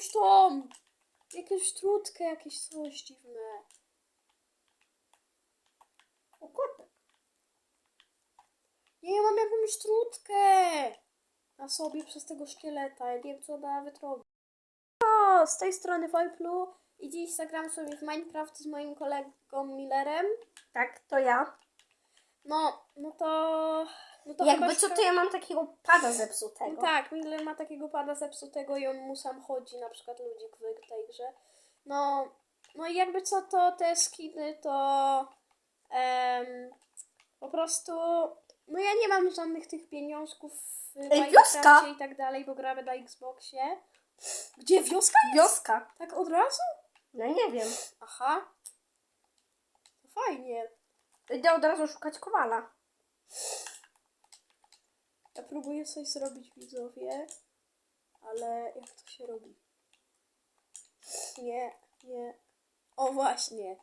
jakąś tą, jakąś trutkę, jakieś coś dziwne. O kurde. Nie, ja mam jakąś trutkę na sobie przez tego szkieleta. Ja nie wiem, co nawet robi. O, z tej strony Wojplu i dziś zagram sobie w Minecraft z moim kolegą Millerem. Tak, to ja. No, no to... No to Jakby co, to ja mam takiego pada zepsutego. No tak, Miller ma takiego pada zepsutego i on mu sam chodzi, na przykład ludzik w tej grze. No, no i jakby co, to te skiny to em, po prostu, no ja nie mam żadnych tych pieniążków w Minecrafcie i tak dalej, bo gramy na Xboxie. Gdzie wioska? Wioska. Tak od razu? No nie wiem. Aha. Fajnie. Idę od razu szukać kowala. Ja próbuję coś zrobić widzowie, ale jak to się robi? Nie, nie. O właśnie.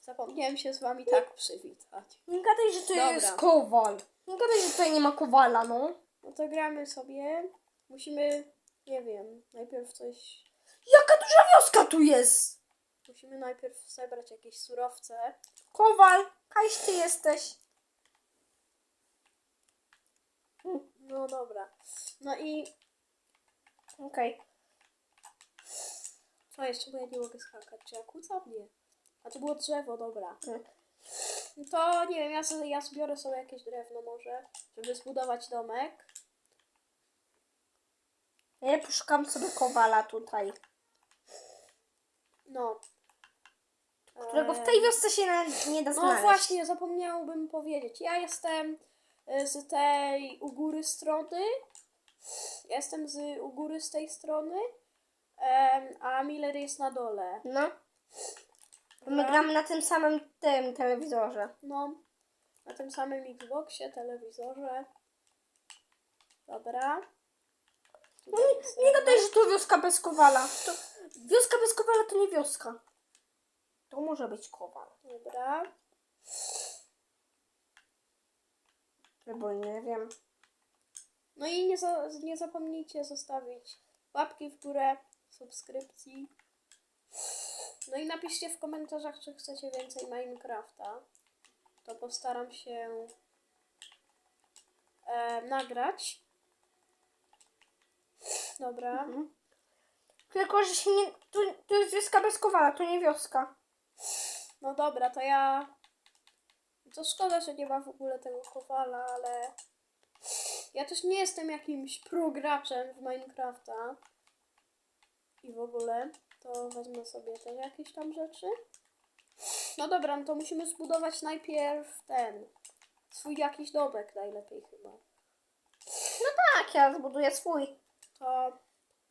Zapomniałem się z wami tak przywitać. Nie gadaj, że to Dobra. jest kowal. Nie gadaj, że tutaj nie ma kowala, no. No to gramy sobie. Musimy, nie wiem, najpierw coś. Jaka duża wioska tu jest. Musimy najpierw zebrać jakieś surowce. Kowal, kaś ty jesteś. No dobra. No i Okej. co jeszcze, bo ja nie mogę skakać. Czy ja kłócam? Nie. A to było drzewo, dobra. Mm. No to nie wiem, ja, sobie, ja zbiorę sobie jakieś drewno może, żeby zbudować domek. Ja poszukam sobie kowala tutaj. No. Którego w tej wiosce się nie da No znaleźć. właśnie, zapomniałbym powiedzieć. Ja jestem z tej u góry strony. Jestem z u góry z tej strony. em, a Miller jest na dole. No. My gramy na tym samym tym telewizorze. No. Na tym samym Xboxie, telewizorze. Dobra. Tutaj jest Nie gadaj, że to wioska bez kowala. To, wioska bez kowala to nie wioska. To może być kowal. Dobra. Albo nie wiem. No i nie, za, nie zapomnijcie zostawić łapki w górę, subskrypcji. No i napiszcie w komentarzach, czy chcecie więcej Minecrafta. To postaram się e, nagrać. Dobra. Mhm. Tylko, że się nie... To, to jest wioska bez kowala, to nie wioska. No dobra, to ja. To szkoda, że nie ma w ogóle tego kowala, ale. Ja też nie jestem jakimś prograczem w Minecrafta. I w ogóle. To wezmę sobie też jakieś tam rzeczy. No dobra, no to musimy zbudować najpierw ten. Swój jakiś domek najlepiej chyba. Tak, ja zbuduję swój. To.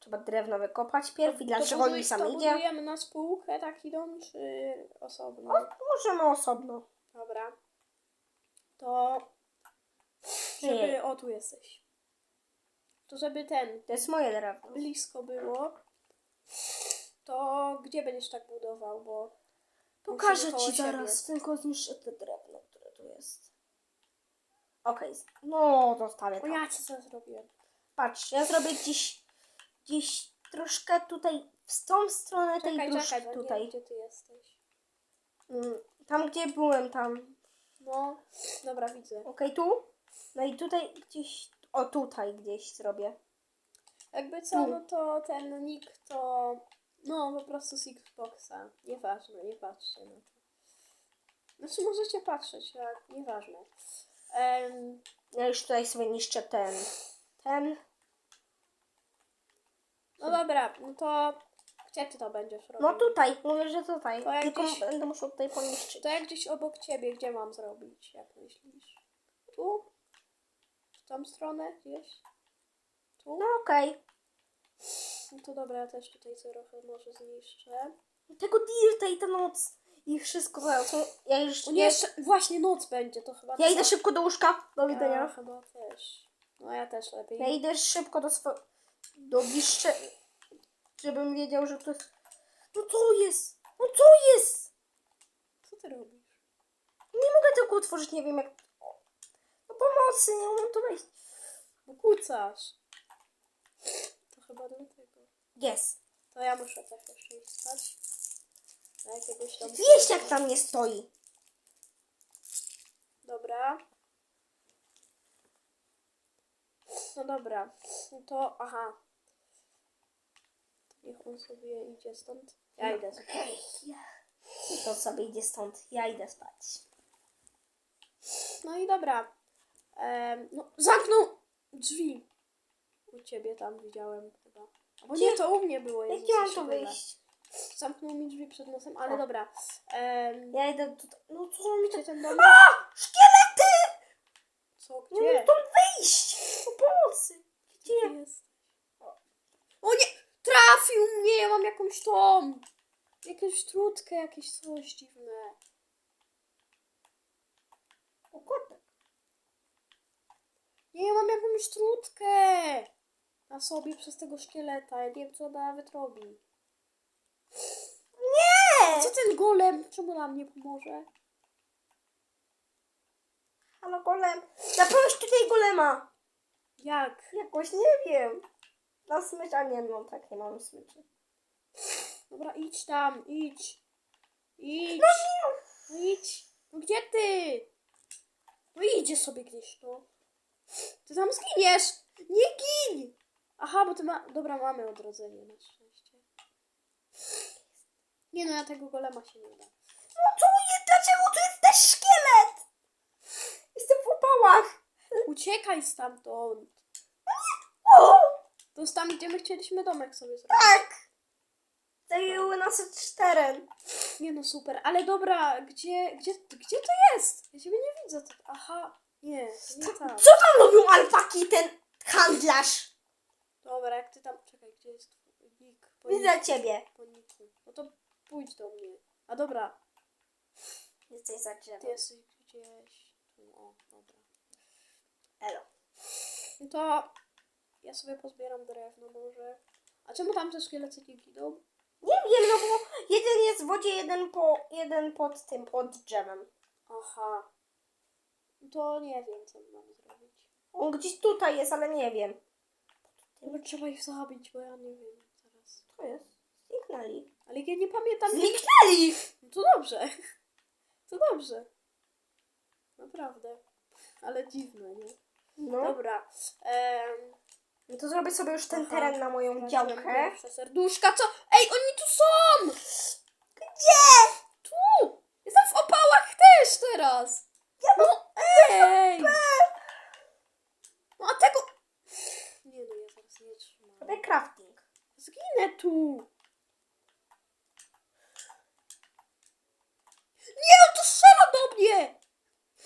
Trzeba drewno wykopać pierw i dlaczego buduj- mi sam to idzie? budujemy na spółkę taki dom, czy osobno? Możemy osobno. Dobra. To. Żeby. Nie. O, tu jesteś. To żeby ten. To jest moje drewno. blisko było. To gdzie będziesz tak budował, bo. Pokażę musimy koło ci zaraz, siebie. tylko zniszczę te drewno, które tu jest. Okej, no zostawię O to. ja ci co zrobiłem. Patrz, ja zrobię gdzieś, gdzieś troszkę tutaj, w tą stronę tej Czekaj, bo nie wiem, tutaj. gdzie ty jesteś. Mm, Tam, gdzie byłem, tam. No, dobra, widzę. Okej, tu? No i tutaj gdzieś, o tutaj gdzieś zrobię. Jakby co, no to ten nick to. No, po prostu z Xboxa. Nieważne, nie patrzcie na to. Znaczy, możecie patrzeć, jak nieważne. Em, Ja już tutaj sobie niszczę ten, ten. no dobra, no to. Gdzie ty to będziesz robił? No tutaj, mówię, że tutaj. To jak Tylko gdzieś- będę musiał tutaj poniszczyć. To jak gdzieś obok ciebie, gdzie mam zrobić, jak myślisz? Tu? W tą stronę gdzieś? Tu? No okej. No to dobra, ja też tutaj trochę może zniszczę. Tego dirta i ta noc. I wszystko zaraz. Ja już O nie, jeszcze, właśnie noc będzie, to chyba... Ja idę szybko do łóżka. Do Ja widzenia. chyba też. No ja też lepiej. Ja idę szybko do swojego. Do bliższe. Żebym wiedział, że to jest. No co jest? No co jest? Co ty robisz? Nie mogę tego otworzyć, nie wiem jak. No pomocy, nie umiem tu wejść. No kłócasz. To chyba dlatego. Jest. To ja muszę też jeszcze iść spać. Na jakiegoś tam... Wiesz jak tam nie stoi. Dobra. No dobra. No to, aha. Niech on sobie idzie stąd. Ja idę spać. Okej. To sobie idzie stąd. Ja idę spać. No i dobra. Em, no, zamknął drzwi. U ciebie tam widziałem chyba. Bo nie, Gdzie? to u mnie było. Jak Jezus, ja ja mam to wyjść? Zamknął mi drzwi przed nosem, ale O. dobra. Em, Ja idę tutaj. No co mi to... gdzie ten dom? A! Szkielety! Co, Nie mogę gdzie? stąd wyjść! O pomocy! Gdzie jest? O nie! Trafił mnie! Ja mam jakąś tą! Jakąś trutkę, jakieś coś dziwne. O kotek. Nie, ja mam jakąś trutkę! Na sobie przez tego szkieleta. Ja nie wiem, co ona nawet robi. Nie! Co ten golem? Czemu nam nie pomoże? Halo golem. Zaproś tutaj golema. Jak? Jakoś nie wiem. Na smycz, a nie, no tak, nie mam smyczy. Dobra, idź tam, idź. Idź. No nie! No idź. No gdzie ty? No idzie sobie gdzieś, no. Ty tam zginiesz. Nie gin. Aha, bo ty ma... Dobra, mamy odrodzenie na szczęście. Nie no, ja tego golema się nie da. No co jest? Dlaczego tu jest też szkielet? Jestem w opałach. Uciekaj stamtąd. O! To jest tam, gdzie my chcieliśmy domek sobie zrobić. Tak! Zajęły nas teren. Nie no, super. Ale dobra, gdzie, gdzie, gdzie to jest? Ja ciebie nie widzę. To- Aha, nie, to nie tam. Co tam robią alpaki ten handlarz? Dobra, jak ty tam... Czekaj, gdzie jest twój nick? Po Widzę ciebie. Po niku. No to pójdź do mnie. A dobra, Jesteś za ty drzewem. jesteś gdzieś tu. O, dobra. Elo. No to ja sobie pozbieram drewno może. A czemu tam te szkielety giną? Nie wiem, no bo jeden jest w wodzie, jeden, po, jeden pod tym, pod drzewem. Aha. No to nie wiem, co mam zrobić. On gdzieś tutaj jest, ale nie wiem. Chyba trzeba ich zabić, bo ja nie wiem teraz. To jest. Zniknęli. Ale ja nie pamiętam. Zniknęli! No to dobrze. To dobrze. Naprawdę. Ale dziwne, nie? No. Dobra. Em, No to zrobię sobie już ten Aha. teren na moją działkę. pierwsze serduszka, co? Ej, oni tu są! Gdzie? Tu! Jestem w opałach też teraz! No ej! No a tego... Nie no, ja zaraz nie trzymam. Robię crafting. Zginę tu! Nie, on tu strzela do mnie!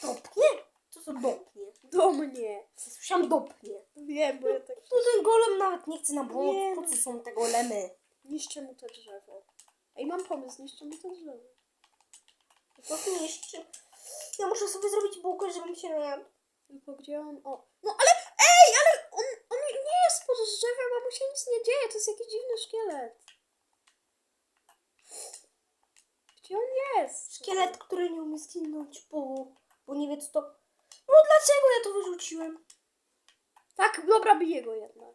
Dopnie? Co to dopnie? Do mnie! Słyszałam dopnie. Wiem, bo ja tak Tu ten golem nawet nie chce nam Nie. pomóc. Po co są te golemy? niszczę mu to drzewo. Ej, mam pomysł, niszczę mu to drzewo. To niszczy. Ja muszę sobie zrobić bułkę, żebym się najadł. Tylko gdzie on? O. No ale ej, ale on, on nie jest pod drzewem, a mu się nic nie dzieje. To jest jakiś dziwny szkielet. Gdzie on jest? Szkielet, który nie umie zginąć, bo, bo nie wie co to... No dlaczego ja to wyrzuciłem? Tak, dobra, bije go jednak.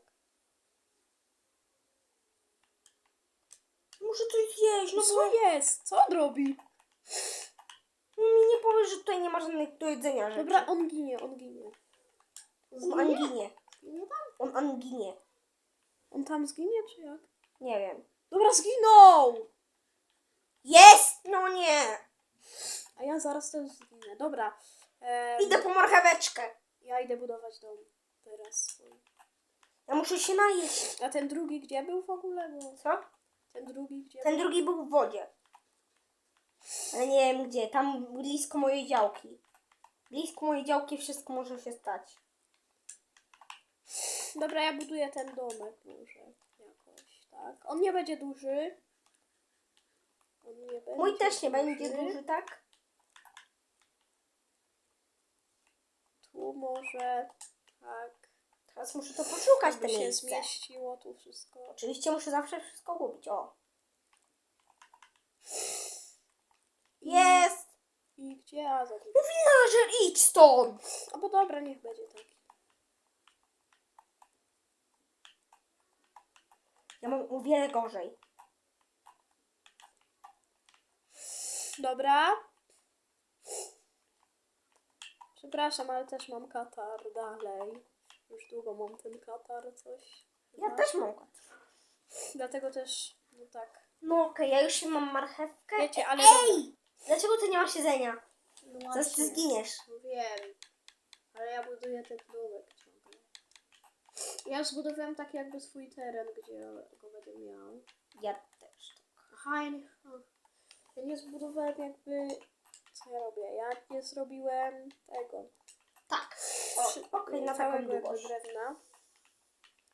Muszę coś zjeść, no No bo co jest? Co on robi? mi nie powiesz, że tutaj nie ma żadnych do jedzenia rzeczy. Dobra, on ginie, on ginie. On anginie. Zginie tam? On anginie. On tam zginie, czy jak? Nie wiem. Dobra, zginął! Jest! No nie! A ja zaraz też zginę. Dobra. em, Idę po marcheweczkę. Ja idę budować dom. Teraz swój. Ja muszę się najeść. A ten drugi gdzie był w ogóle? Bo Co? ten drugi gdzie Ten był? drugi był w wodzie. Ale nie wiem gdzie. Tam blisko mojej działki. Blisko mojej działki wszystko może się stać. Dobra, ja buduję ten domek może jakoś, tak? On nie będzie duży. On nie będzie Mój też nie będzie duży, tak? Tu może, tak. Teraz muszę to poszukać te Żeby się zmieściło tu wszystko. Oczywiście muszę zawsze wszystko gubić. O. Jest! I gdzie Azor? No villager, idź stąd! A bo dobra, niech będzie tak. Ja mam o wiele gorzej. Dobra. Przepraszam, ale też mam katar dalej. Już długo mam ten katar, coś. Ja też mam kot. Dlatego też, no tak. No okej, ja już mam marchewkę. Wiecie, ale Ej! Dlaczego ty nie masz jedzenia? No Zaraz ty właśnie. zginiesz. No wiem. Ale ja buduję ten domek ciągle. Ja zbudowałem tak jakby swój teren, gdzie go będę miał. Ja też. Aha, ja nie, ja nie zbudowałem jakby... Co ja robię? Ja nie zrobiłem tego. Przy- Okej, na taką długość. drewna.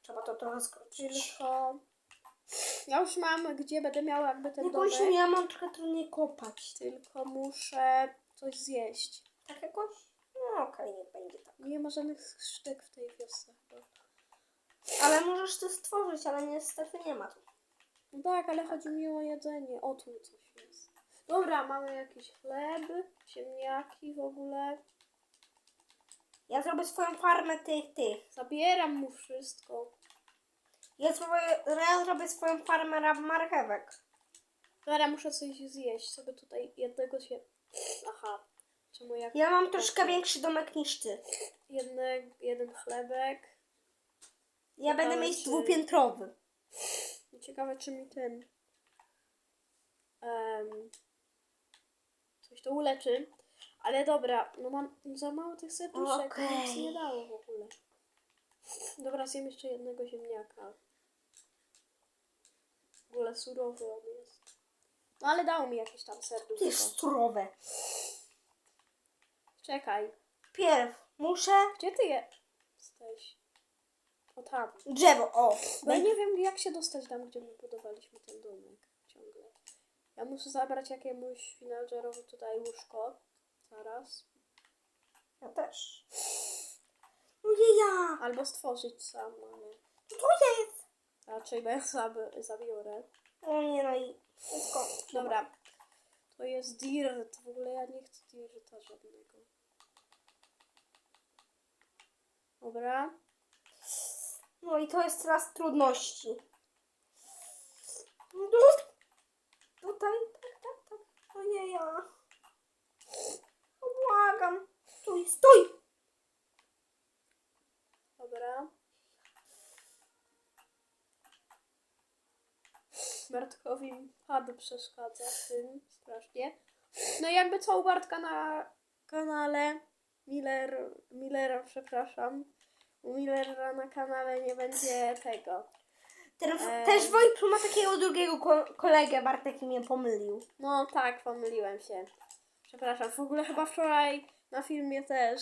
Trzeba to trochę skrócić. Tylko... Ja już mam, gdzie będę miała jakby ten Nie domek. bądź mi, ja mam trochę trudniej kopać. Tylko muszę coś zjeść. Tak jakoś? No okej, nie będzie tak. Nie ma żadnych sztek w tej wiosce chyba. Ale możesz to stworzyć, ale niestety nie ma tu. No tak, ale chodzi mi o jedzenie. O, tu coś jest. Dobra, mamy jakiś chleb, ziemniaki w ogóle. Ja zrobię swoją farmę tych, tych. Zabieram mu wszystko. Ja, zrobię, ja zrobię swoją farmę rab marchewek. Dobra, muszę coś zjeść, sobie tutaj jednego się... Aha. Czemu jak... Ja mam troszkę większy domek niż ty. Jedne, jeden chlebek. Ja będę Ale mieć czy- dwupiętrowy. Ciekawe, czy mi ten... em, coś to uleczy. Ale dobra, no mam za mało tych serduszek, okay. nic nie dało w ogóle. Dobra, zjem jeszcze jednego ziemniaka. W ogóle surowy on jest. No ale dało mi jakieś tam To jest serduszko. surowe. Czekaj, Pierw muszę gdzie ty jesteś? O tam. drzewo, o. Bo ja nie wiem jak się dostać tam, gdzie my budowaliśmy ten domek. Ciągle. Ja muszę zabrać jakiemuś villagerowi tutaj łóżko. Zaraz. Ja też. No nie ja. Albo stworzyć sam, ale Co to jest? raczej ja zab- zabiorę. O nie, no i wszystko. Dobra. To jest dirt. W ogóle ja nie chcę dirta żadnego. Dobra. No i to jest teraz trudności. No, tutaj, tak, tak, tak. No nie ja. No, Błagam. Stój, stój. Dobra. Bartkowi pad przeszkadza w tym strasznie. No i jakby co u Bartka na kanale Miller, Millera, przepraszam. U Millera na kanale nie będzie tego. Teraz. Też Wojtku ma takiego drugiego ko- kolegę, Bartek mnie pomylił. No tak, pomyliłem się. Przepraszam, w ogóle chyba wczoraj na filmie też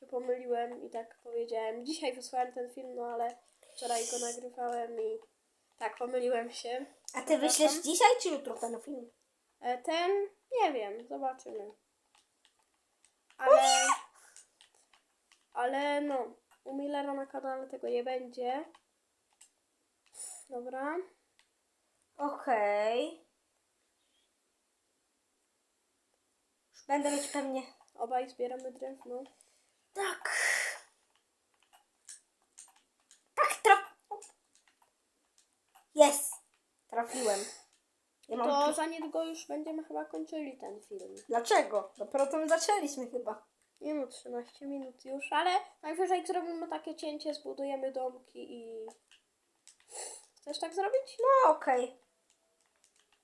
się pomyliłem i tak powiedziałem. Dzisiaj wysłałem ten film, no ale wczoraj go nagrywałem i tak, pomyliłem się. A ty wyślesz dzisiaj czy jutro ten film? E, Ten, nie wiem, zobaczymy. Ale, ale no, u Millera na kanale tego nie będzie. Dobra. Okej. Już będę mieć pewnie. Obaj zbieramy drewno. Tak, traf. Jest. Trafiłem. Ja mam To za niedługo już będziemy chyba kończyli ten film. Dlaczego? Dopiero to my zaczęliśmy chyba. Nie no, 13 minut już, ale najwyżej zrobimy takie cięcie, zbudujemy domki i... Chcesz tak zrobić? No okej.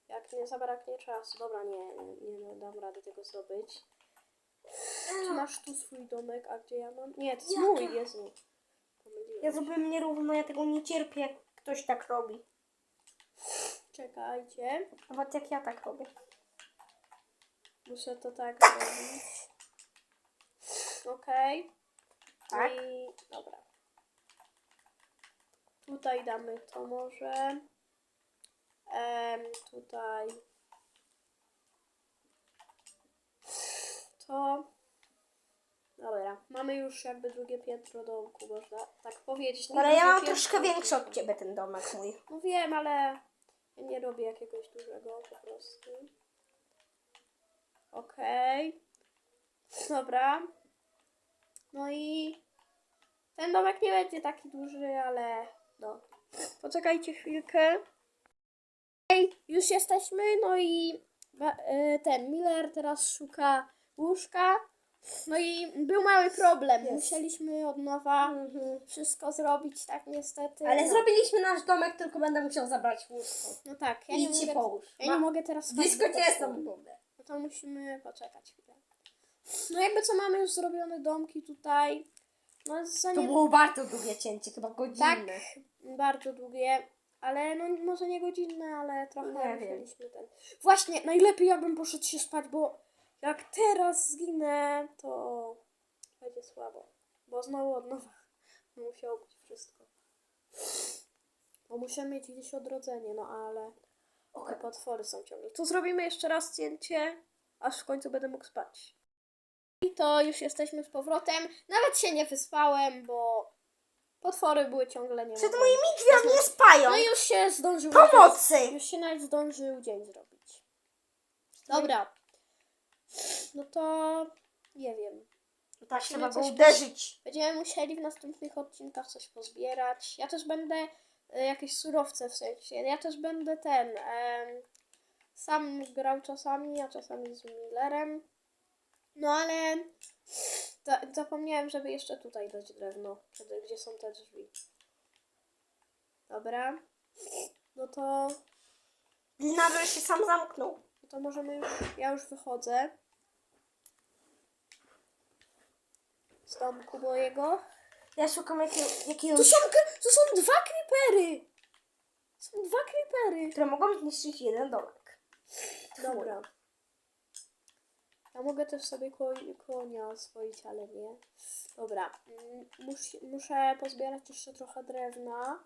Jak nie zabraknie czasu. Dobra, nie, nie, nie dam rady tego zrobić. Czy masz tu swój domek, a gdzie ja mam? Nie, to jest Jaka? mój, Jezu. Pomyliłem. Ja zrobiłem nierówno, ja tego nie cierpię, jak ktoś tak robi. Czekajcie. Nawet jak ja tak robię. Muszę to tak zrobić. Okej. Tak. I dobra. Tutaj damy to może. Tutaj. To. Dobra, mamy już jakby drugie piętro domku, można tak powiedzieć. Nie Ale ja mam piętro, troszkę większy od ciebie ten domek mój. No wiem, ale ja nie robię jakiegoś dużego po prostu. Okej. Dobra. No i ten domek nie będzie taki duży, ale no. Poczekajcie chwilkę. Ej, już jesteśmy, no i e, ten Miller teraz szuka łóżka. No i był mały problem. Jest. Musieliśmy od nowa wszystko zrobić, tak niestety. Ale no. zrobiliśmy nasz domek, tylko będę musiał zabrać łóżko. No tak, ja nie, Idź się mogę, połóż. ja nie Ma- mogę teraz spać Blisko cię domy. No to musimy poczekać chwilę. No jakby co mamy już zrobione domki tutaj. No za To nie... było bardzo długie cięcie, chyba Tak, godzinne. bardzo długie. Ale no może nie godzinne, ale trochę Nie musieliśmy ten. Właśnie, najlepiej jakbym poszedł się spać, bo jak teraz zginę, to będzie słabo. Bo znowu od nowa musiało być wszystko. Bo muszę mieć gdzieś odrodzenie, no ale te potwory są ciągle. To zrobimy jeszcze raz cięcie, aż w końcu będę mógł spać. I to już jesteśmy z powrotem. Nawet się nie wyspałem, bo potwory były ciągle nie Przed moimi drzwiami jest pająk. No już się zdążył. Pomocy! Już się nawet zdążył dzień zrobić. Dobra. No to nie wiem. Tak, Musimy trzeba go coś uderzyć. Będziemy musieli w następnych odcinkach coś pozbierać. Ja też będę e, jakieś surowce w sensie. Ja też będę ten. em, sam grał czasami, a czasami z Millerem. No ale za, zapomniałem, żeby jeszcze tutaj dać drewno, kiedy, gdzie są te drzwi. Dobra. No to, Nagle się sam zamknął. no to możemy już. Ja już wychodzę. Z domku mojego. Ja szukam jakiego, jakiegoś, są, tu są dwa creepery! Są dwa creepery. które mogą zniszczyć jeden domek. Dobra. Ja mogę też sobie ko konia oswoić, ale nie. Dobra. mm, Mus muszę pozbierać jeszcze trochę drewna.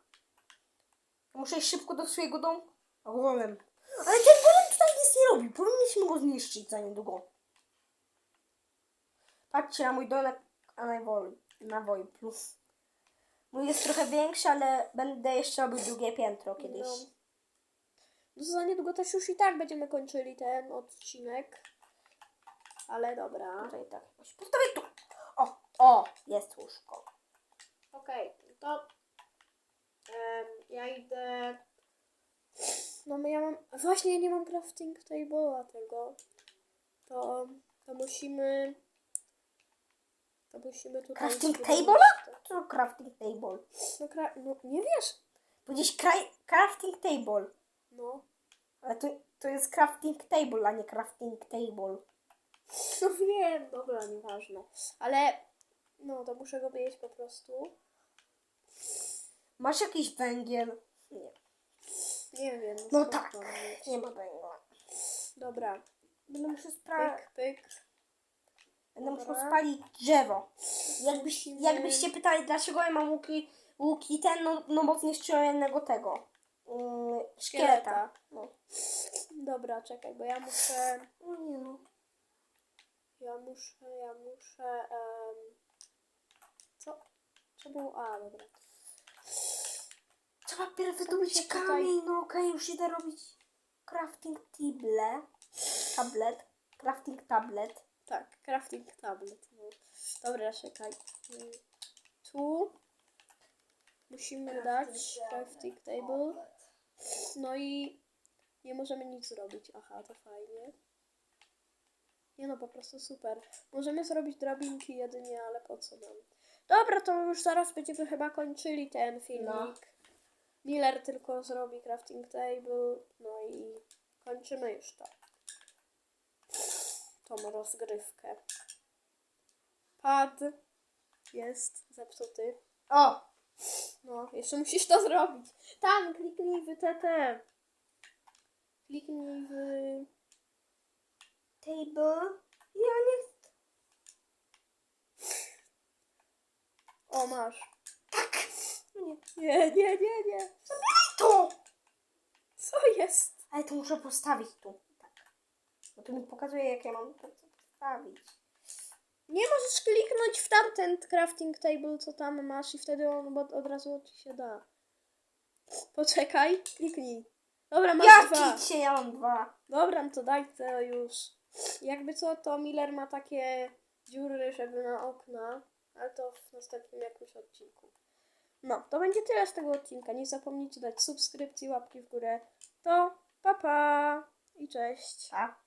Muszę iść szybko do swojego domu. Golem. Ale ten golem tutaj nic nie robi. Powinniśmy go zniszczyć za niedługo. Patrzcie na mój domek, a na woj, na woj plus. Mój jest trochę większy, ale będę jeszcze robił drugie piętro kiedyś. No. No za niedługo też już i tak będziemy kończyli ten odcinek. Ale dobra. Tutaj tak. jakoś Postawię tu. O, o, jest łóżko. Okej, to em, ja idę. No ja mam. Właśnie ja nie mam crafting table'a tego. To, to musimy. To musimy tutaj. Crafting table'a? Co to crafting table? No, kra... no nie wiesz? Powiedzieć kraj, crafting table. No. Ale to, to jest crafting table, a nie crafting table. No wiem, dobra, nieważne. Ale no to muszę go mieć po prostu. Masz jakiś węgiel? Nie. Nie wiem. No tak. Nie ma węgla. Dobra. Będę musiał sprawdzić. Pyk, pyk. Będę musiał spalić drzewo. Jakbyś, jakbyście pytali, dlaczego ja mam łuki, łuki ten, no, no bo zniszczyłem jednego tego. Yy, szkieleta. No. Dobra, czekaj, bo ja muszę. no nie no. Ja muszę, ja muszę. em, co? Co było? A, dobra. Trzeba pierw wydobyć kamień, no okej, już idę robić crafting table. Tablet. Crafting tablet. Tak, crafting tablet. No. Dobra, czekaj. Tu musimy dać crafting table. No i nie możemy nic zrobić. Aha, to fajnie. Nie no, po prostu super. Możemy zrobić drabinki jedynie, ale po co nam? Dobra, to już zaraz będziemy chyba kończyli ten filmik. No. Miller tylko zrobi crafting table, no i kończymy już to. Tą rozgrywkę. Pad jest zepsuty. O! No, jeszcze musisz to zrobić. Tam, kliknij w TT. Kliknij w... Table. Ja nie chcę. O, masz. Tak. Nie, nie, nie, nie, nie. To! Co jest? Ale to muszę postawić tu. Bo to mi pokazuje, jak ja mam to postawić. Nie możesz kliknąć w tamten crafting table, co tam masz i wtedy on od, od razu ci się da. Poczekaj, kliknij. Dobra, masz dwa. Jaki cię ja mam dwa? Dobra, to daj to już. Jakby co, to Miller ma takie dziury, żeby na okna, ale to w następnym jakimś odcinku. No, to będzie tyle z tego odcinka. Nie zapomnijcie dać subskrypcji, łapki w górę. To pa pa! I cześć. Pa.